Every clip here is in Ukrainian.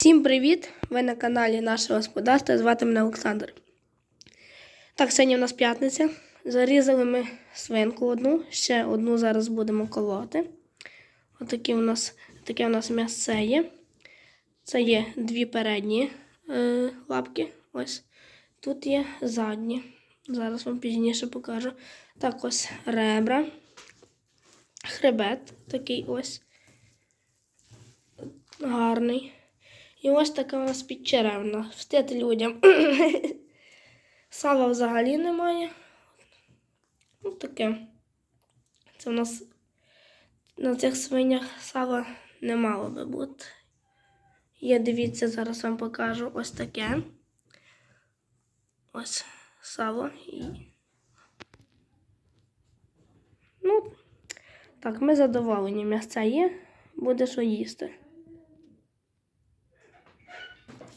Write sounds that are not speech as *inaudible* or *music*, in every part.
Всім привіт! Ви на каналі нашого господарства. Звати мене Олександр. Так, сьогодні у нас п'ятниця. Зарізали ми свинку одну, ще одну зараз будемо колоти. Отакі у нас, таке у нас м'ясце є. Це є дві передні е, лапки. Ось. Тут є задні. Зараз вам пізніше покажу. Так, ось ребра. Хребет такий ось. Гарний. І ось така у нас підчеревна. Встити людям. *coughs* Сала взагалі немає. Ну таке. Це у нас на цих свинях сала не мало би бути. Є, дивіться, зараз вам покажу ось таке. Ось сало. І... Ну, так, ми задоволені. М'ясця є, буде що їсти.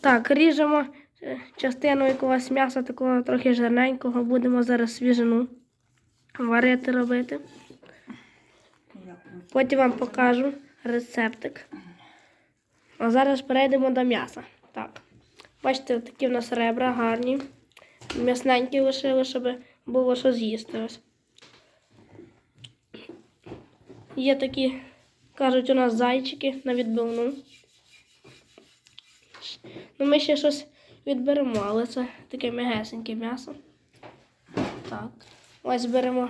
Так, ріжемо е, частину якогось м'яса, такого трохи жирненького. Будемо зараз свіжину варити робити. Потім вам покажу рецептик. А зараз перейдемо до м'яса. Так. Бачите, такі в нас ребра гарні. М'ясненькі лишили, щоб було що з'їсти. Ось. Є такі, кажуть, у нас зайчики на відбивну. Ну, ми ще щось відберемо, але це таке м'ягесеньке м'ясо. Так. Ось беремо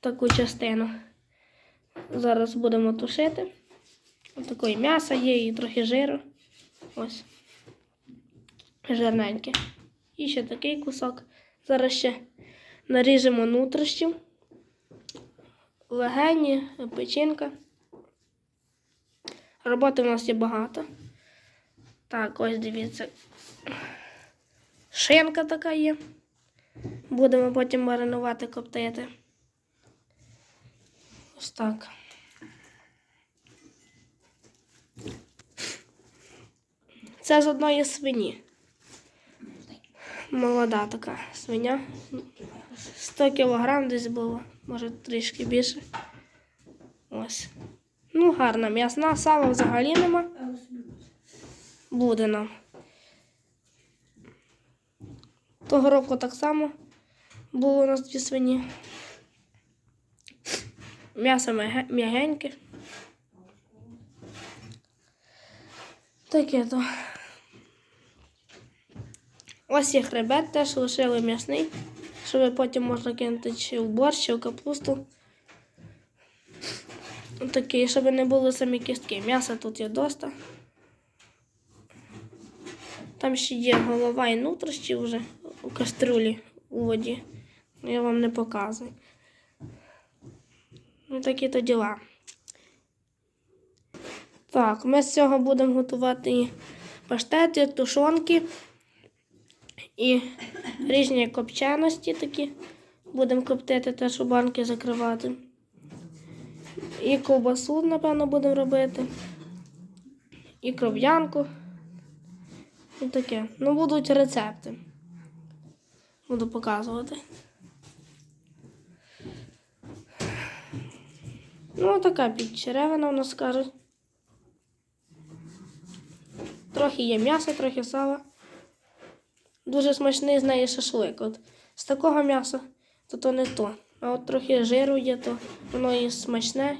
таку частину. Зараз будемо тушити. Ось такої м'яса є і трохи жиру. Ось. Жирненьке. І ще такий кусок. Зараз ще наріжемо нутрощів. Легені, печінка. Роботи в нас є багато. Так, ось дивіться. Шинка така є. Будемо потім маринувати коптити. Ось так. Це з одної свині. Молода така свиня. 100 кілограм десь було, може трішки більше. Ось. Ну, гарна м'ясна, сала взагалі нема буде нам. Того року так само було у нас дві свині. М'ясо м'ягеньке. Таке то. Ось є хребет, теж лишили м'ясний, щоб потім можна кинути чи в борщ, чи в капусту. Такий, щоб не були самі кістки. М'яса тут є доста. Там ще є голова і нутрощі вже у каструлі у воді. Я вам не показую. Ну, такі то діла. Так, ми з цього будемо готувати паштети, тушонки і різні копченості такі. Будемо коптити теж у банки закривати. І ковбасу, напевно, будемо робити. І кров'янку. І таке. Ну, будуть рецепти. Буду показувати. Ну, така підчеревина у нас кажуть. Трохи є м'яса, трохи сала. Дуже смачний з неї шашлик. От з такого м'яса то то не то. А от трохи жиру є, то воно і смачне,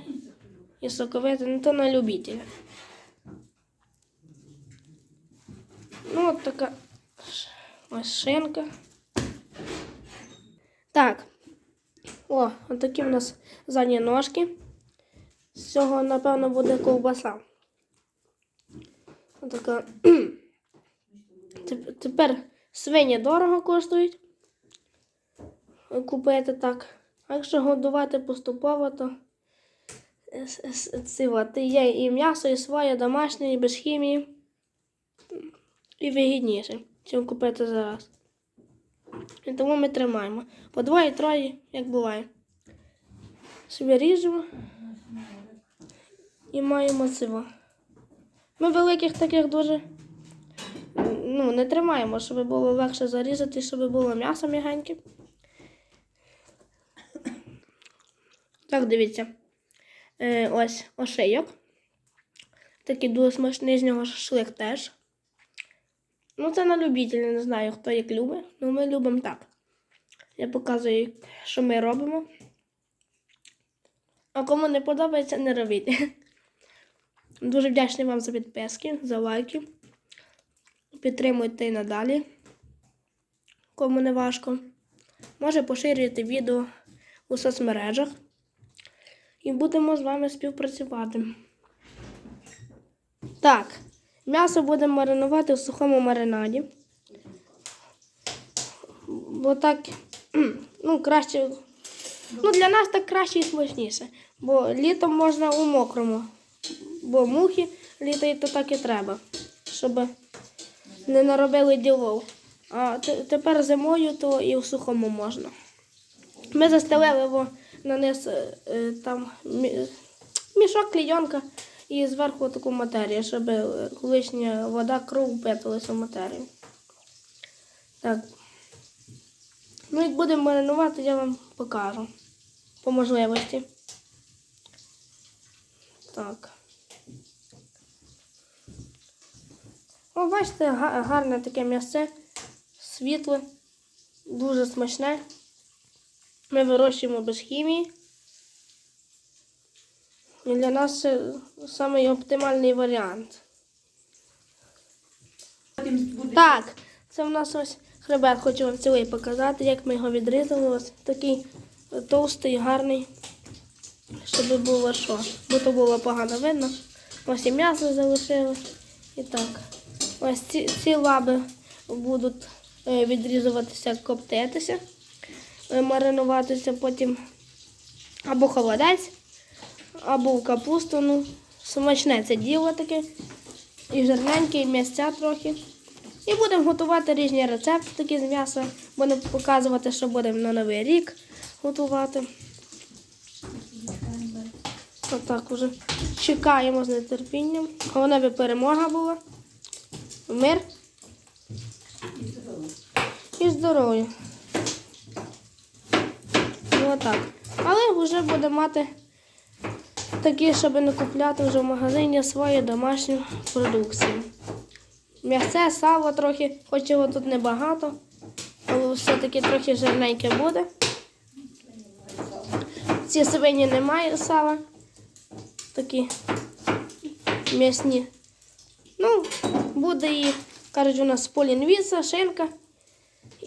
і соковите, не то на любителя. Ну, от така ш- ось шинка. Так. О, от такі в нас задні ножки. З цього, напевно, буде ковбаса. Отака. *clears throat* Теп- Тепер свині дорого коштують. Купити так. А якщо годувати поступово, то от, є і м'ясо, і своє домашнє, і без хімії і вигідніше, чим купити зараз. І тому ми тримаємо. По двоє, троє, як буває. Собі ріжемо і маємо цього. Ми великих таких дуже ну, не тримаємо, щоб було легше зарізати, щоб було м'ясо м'ягеньке. Так, дивіться. Е, ось ошийок. Такий дуже смачний з нього шашлик теж. Ну, це на любителя, не знаю, хто як любить. Ну, ми любимо так. Я показую, що ми робимо. А кому не подобається, не робіть. *laughs* Дуже вдячний вам за підписки, за лайки. Підтримуйте і надалі, кому не важко. Може поширюйте відео у соцмережах. І будемо з вами співпрацювати. Так, м'ясо будемо маринувати в сухому маринаді. Бо так, ну, краще. Ну, для нас так краще і смачніше. Бо літом можна у мокрому. Бо мухи літають, то так і треба. Щоб не наробили ділов. А тепер зимою то і в сухому можна. Ми застелили його на низ е, е, там мішок клійонка і зверху таку матерію, щоб е, лишня вода, кров впиталася в матерію. Так. Ну, як будемо маринувати, я вам покажу. По можливості. Так. О, бачите, гарне таке м'ясце, світле, дуже смачне. Ми вирощуємо без хімії. І для нас це самий оптимальний варіант. Так, це в нас ось хребет, хочу вам цілий показати, як ми його відрізали. Ось такий товстий, гарний, щоб було що. Бо то було погано видно. Ось і м'ясо залишилось. І так. Ось ці, ці лаби будуть е, відрізуватися, коптитися, е, маринуватися потім або холодець, або в капусту. Ну, смачне це діло таке. І жирненьке, і м'ясця трохи. І будемо готувати різні рецепти такі з м'яса. Будемо показувати, що будемо на Новий рік готувати. Отак уже чекаємо з нетерпінням. Головне би перемога була. Мир і здоров'я. Отак. Але вже буде мати такі, щоб не купляти вже в магазині свою домашню продукцію. М'ясце, сало трохи, хоч його тут небагато, але все-таки трохи жирненьке буде. Ці свині немає сала. Такі м'ясні. Ну, буде і, кажуть, у нас полінвіса, шинка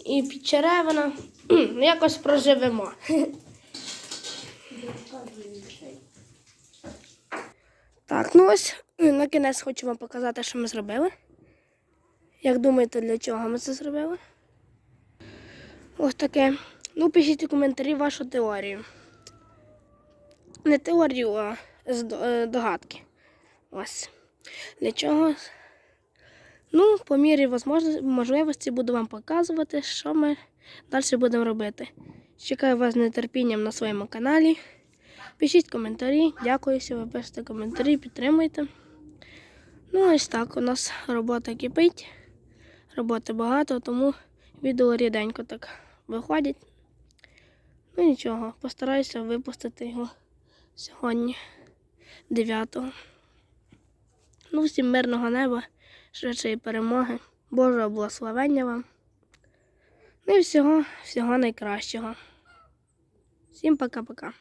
і підчеревина. Якось проживемо. *laughs* Так, ну ось на кінець хочу вам показати, що ми зробили. Як думаєте, для чого ми це зробили? Ось таке. Ну, пишіть у коментарі вашу теорію. Не теорію, а е, догадки. Ось. Для чого? Ну, по мірі можливості буду вам показувати, що ми далі будемо робити. Чекаю вас з нетерпінням на своєму каналі. Пишіть коментарі. Дякую, що ви пишете коментарі, підтримуйте. Ну, ось так у нас робота кипить. Роботи багато, тому відео ріденько так виходять. Ну нічого, постараюся випустити його сьогодні, 9-го. Ну, всім мирного неба, швидшої перемоги, Божого благословення вам. Ну і всього, всього найкращого. Всім пока-пока.